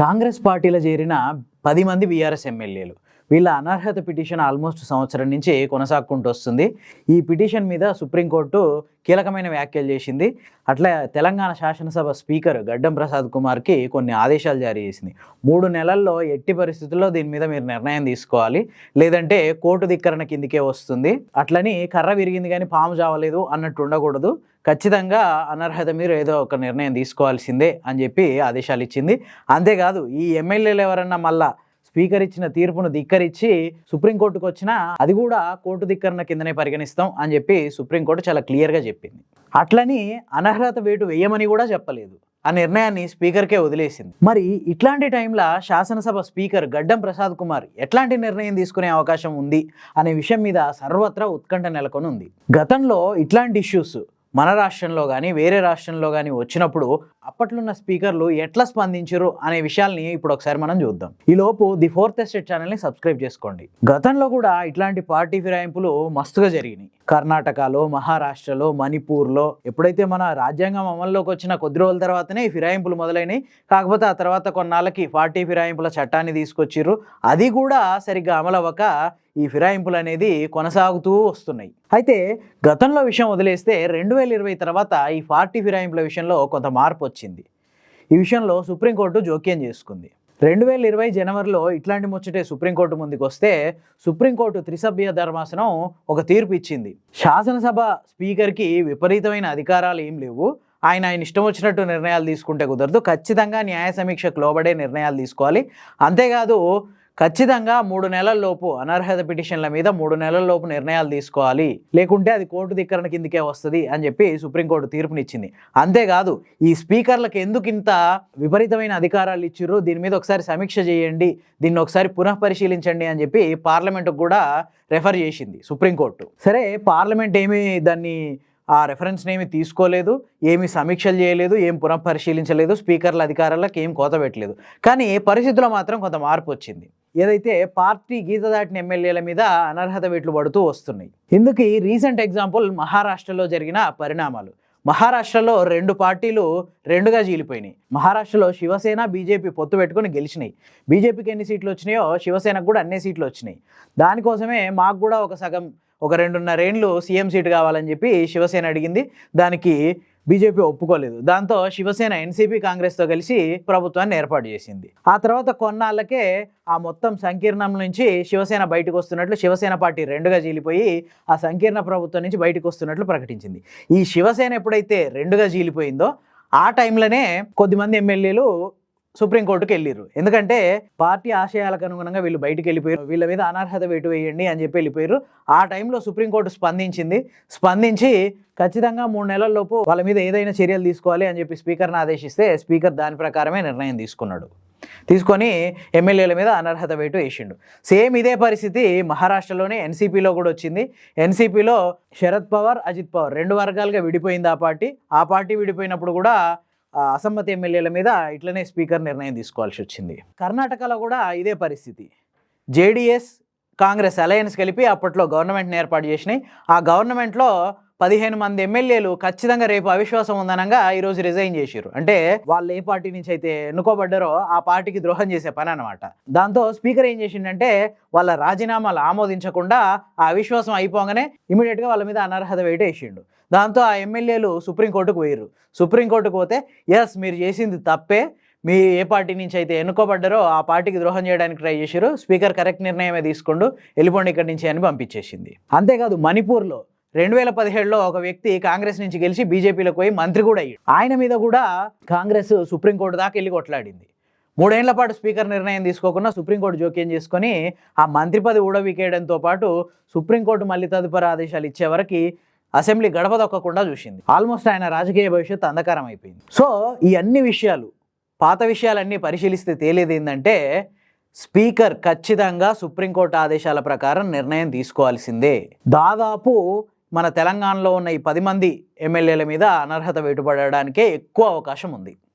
కాంగ్రెస్ పార్టీలో చేరిన పది మంది బీఆర్ఎస్ ఎమ్మెల్యేలు. వీళ్ళ అనర్హత పిటిషన్ ఆల్మోస్ట్ సంవత్సరం నుంచి కొనసాగుకుంటూ వస్తుంది. ఈ పిటిషన్ మీద సుప్రీంకోర్టు కీలకమైన వ్యాఖ్యలు చేసింది. అట్లా తెలంగాణ శాసనసభ స్పీకర్ గడ్డం ప్రసాద్ కుమార్కి కొన్ని ఆదేశాలు జారీ చేసింది. మూడు నెలల్లో ఎట్టి పరిస్థితుల్లో దీని మీద మీరు నిర్ణయం తీసుకోవాలి. లేదంటే కోర్టు ధిక్కరణ కిందికే వస్తుంది. అట్లని కర్ర విరిగింది కానీ పాము చావలేదు అన్నట్టు ఉండకూడదు. ఖచ్చితంగా అనర్హత మీరు ఏదో ఒక నిర్ణయం తీసుకోవాల్సిందే అని చెప్పి ఆదేశాలు ఇచ్చింది. అంతేకాదు ఈ ఎమ్మెల్యేలు ఎవరన్నా మళ్ళా స్పీకర్ ఇచ్చిన తీర్పును ధిక్కరించి సుప్రీంకోర్టుకు వచ్చినా అది కూడా కోర్టు ధిక్కరణ కిందనే పరిగణిస్తాం అని చెప్పి సుప్రీంకోర్టు చాలా క్లియర్గా చెప్పింది. అట్లని అనర్హత వేటు వేయమని కూడా చెప్పలేదు. ఆ నిర్ణయాన్ని స్పీకర్కే వదిలేసింది. మరి ఇట్లాంటి టైంలో శాసనసభ స్పీకర్ గడ్డం ప్రసాద్ కుమార్ ఎట్లాంటి నిర్ణయం తీసుకునే అవకాశం ఉంది అనే విషయం మీద సర్వత్రా ఉత్కంఠ నెలకొని ఉంది గతంలో ఇట్లాంటి ఇష్యూస్ మన రాష్ట్రంలో కానీ వేరే రాష్ట్రంలో కానీ వచ్చినప్పుడు అప్పట్లో ఉన్న స్పీకర్లు ఎట్లా స్పందించారు అనే విషయాల్ని ఇప్పుడు ఒకసారి మనం చూద్దాం. ఈలోపు ది ఫోర్త్ ఎస్టేట్ ఛానల్ని సబ్స్క్రైబ్ చేసుకోండి. గతంలో కూడా ఇట్లాంటి పార్టీ ఫిరాయింపులు మస్తుగా జరిగినాయి. కర్ణాటకలో మహారాష్ట్రలో మణిపూర్లో ఎప్పుడైతే మన రాజ్యాంగం అమల్లోకి వచ్చిన కొద్ది రోజుల తర్వాతనే ఈ ఫిరాయింపులు మొదలైనవి కాకపోతే ఆ తర్వాత కొన్నాళ్ళకి పార్టీ ఫిరాయింపుల చట్టాన్ని తీసుకొచ్చిర్రు. అది కూడా సరిగ్గా అమలు అవ్వక ఈ ఫిరాయింపులు అనేది కొనసాగుతూ వస్తున్నాయి. అయితే గతంలో విషయం వదిలేస్తే రెండు వేల ఇరవై తర్వాత ఈ పార్టీ ఫిరాయింపుల విషయంలో కొంత మార్పు వచ్చింది. ఈ విషయంలో సుప్రీంకోర్టు జోక్యం చేసుకుంది. రెండు వేల ఇరవై జనవరిలో ఇట్లాంటి ముచ్చటే సుప్రీంకోర్టు ముందుకు వస్తే సుప్రీంకోర్టు త్రిసభ్య ధర్మాసనం ఒక తీర్పు ఇచ్చింది. శాసనసభ స్పీకర్కి విపరీతమైన అధికారాలు ఏం లేవు. ఆయన ఆయన ఇష్టం వచ్చినట్టు నిర్ణయాలు తీసుకుంటే కుదరదు. ఖచ్చితంగా న్యాయ సమీక్షకు లోబడే నిర్ణయాలు తీసుకోవాలి. అంతేకాదు ఖచ్చితంగా మూడు నెలల లోపు అనర్హత పిటిషన్ల మీద మూడు నెలల లోపు నిర్ణయాలు తీసుకోవాలి. లేకుంటే అది కోర్టు ధిక్కరణ కిందకే వస్తుంది అని చెప్పి సుప్రీంకోర్టు తీర్పునిచ్చింది. అంతేకాదు ఈ స్పీకర్లకు ఎందుకు ఇంత విపరీతమైన అధికారాలు ఇచ్చిర్రు? దీని మీద ఒకసారి సమీక్ష చేయండి. దీన్ని ఒకసారి పునః పరిశీలించండి అని చెప్పి పార్లమెంటుకు కూడా రెఫర్ చేసింది సుప్రీంకోర్టు. సరే పార్లమెంట్ ఏమి దాన్ని ఆ రెఫరెన్స్ని ఏమి తీసుకోలేదు ఏమి సమీక్షలు చేయలేదు ఏం పునఃపరిశీలించలేదు స్పీకర్ల అధికారాలకు ఏం కోత పెట్టలేదు. కానీ పరిస్థితుల్లో మాత్రం కొంత మార్పు వచ్చింది. ఏదైతే పార్టీ గీత దాటిన ఎమ్మెల్యేల మీద అనర్హత వేట్లు పడుతూ వస్తున్నాయి. ఇందుకు రీసెంట్ ఎగ్జాంపుల్ మహారాష్ట్రలో జరిగిన పరిణామాలు. మహారాష్ట్రలో రెండు పార్టీలు రెండుగా చీలిపోయినాయి మహారాష్ట్రలో శివసేన బీజేపీ పొత్తు పెట్టుకొని గెలిచినాయి. బీజేపీకి ఎన్ని సీట్లు వచ్చినాయో శివసేనకు కూడా అన్ని సీట్లు వచ్చినాయి. దానికోసమే మాకు కూడా ఒక సగం ఒక రెండున్నరేండ్లు సీఎం సీట్ కావాలని చెప్పి శివసేన అడిగింది. దానికి బీజేపీ ఒప్పుకోలేదు. దాంతో శివసేన ఎన్సీపీ కాంగ్రెస్తో కలిసి ప్రభుత్వాన్ని ఏర్పాటు చేసింది. ఆ తర్వాత కొన్నాళ్ళకే ఆ మొత్తం సంకీర్ణం నుంచి శివసేన బయటకు వస్తున్నట్లు శివసేన పార్టీ రెండుగా చీలిపోయి ఆ సంకీర్ణ ప్రభుత్వం నుంచి బయటకు వస్తున్నట్లు ప్రకటించింది. ఈ శివసేన ఎప్పుడైతే రెండుగా చీలిపోయిందో ఆ టైంలోనే కొద్దిమంది ఎమ్మెల్యేలు సుప్రీంకోర్టుకి వెళ్ళిర్రు ఎందుకంటే పార్టీ ఆశయాలకు అనుగుణంగా వీళ్ళు బయటికి వెళ్ళిపోయారు వీళ్ళ మీద అనర్హత వేటు వేయండి అని చెప్పి వెళ్ళిపోయారు. ఆ టైంలో సుప్రీంకోర్టు స్పందించింది. స్పందించి ఖచ్చితంగా మూడు నెలల్లోపు వాళ్ళ మీద ఏదైనా చర్యలు తీసుకోవాలి అని చెప్పి స్పీకర్ని ఆదేశిస్తే స్పీకర్ దాని ప్రకారమే నిర్ణయం తీసుకున్నాడు. తీసుకొని ఎమ్మెల్యేల మీద అనర్హత వేటు వేసిండు. సేమ్ ఇదే పరిస్థితి మహారాష్ట్రలోనే ఎన్సీపీలో కూడా వచ్చింది. ఎన్సీపీలో శరద్ పవార్ అజిత్ పవార్ రెండు వర్గాలుగా విడిపోయింది ఆ పార్టీ. ఆ పార్టీ విడిపోయినప్పుడు కూడా అసమ్మతి ఎమ్మెల్యేల మీద ఇట్లనే స్పీకర్ నిర్ణయం తీసుకోవాల్సి వచ్చింది. కర్ణాటకలో కూడా ఇదే పరిస్థితి. జేడిఎస్ కాంగ్రెస్ అలయన్స్ కలిపి అప్పట్లో గవర్నమెంట్ని ఏర్పాటు చేసినాయి. ఆ గవర్నమెంట్లో పదిహేను మంది ఎమ్మెల్యేలు ఖచ్చితంగా రేపు అవిశ్వాసం ఉందనంగా ఈరోజు రిజైన్ చేశారు అంటే వాళ్ళు ఏ పార్టీ నుంచి అయితే ఎన్నుకోబడ్డారో ఆ పార్టీకి ద్రోహం చేసే పని అనమాట దాంతో స్పీకర్ ఏం చేసిండంటే వాళ్ళ రాజీనామాలు ఆమోదించకుండా ఆ అవిశ్వాసం అయిపోగానే ఇమీడియట్గా వాళ్ళ మీద అనర్హత వేట వేసిండు. దాంతో ఆ ఎమ్మెల్యేలు సుప్రీంకోర్టుకు పోయారు సుప్రీంకోర్టుకు పోతే ఎస్ మీరు చేసింది తప్పే. మీ ఏ పార్టీ నుంచి అయితే ఎన్నుకోబడ్డారో ఆ పార్టీకి ద్రోహం చేయడానికి ట్రై చేశారు స్పీకర్ కరెక్ట్ నిర్ణయమే తీసుకుండు. వెళ్ళిపోండి ఇక్కడి నుంచి అని పంపించేసింది. అంతేకాదు మణిపూర్లో రెండు వేల పదిహేడులో ఒక వ్యక్తి కాంగ్రెస్ నుంచి గెలిచి బీజేపీలోకి పోయి మంత్రి కూడా అయ్యాడు. ఆయన మీద కూడా కాంగ్రెస్ సుప్రీంకోర్టు దాకా వెళ్ళి కొట్లాడింది. మూడేళ్ళ పాటు స్పీకర్ నిర్ణయం తీసుకోకుండా సుప్రీంకోర్టు జోక్యం చేసుకొని ఆ మంత్రి పది ఊడవికేయడంతో పాటు సుప్రీంకోర్టు మళ్ళీ తదుపరి ఆదేశాలు ఇచ్చే వరకు అసెంబ్లీ గడప దొక్కకుండా చూసింది. ఆల్మోస్ట్ ఆయన రాజకీయ భవిష్యత్తు అంధకారం అయిపోయింది. సో ఈ అన్ని విషయాలు పాత విషయాలన్నీ పరిశీలిస్తే తేలేది ఏంటంటే స్పీకర్ ఖచ్చితంగా సుప్రీంకోర్టు ఆదేశాల ప్రకారం నిర్ణయం తీసుకోవాల్సిందే. దాదాపు మన తెలంగాణలో ఉన్న ఈ పది మంది ఎమ్మెల్యేల మీద అనర్హత వేటుపడడానికే ఎక్కువ అవకాశం ఉంది.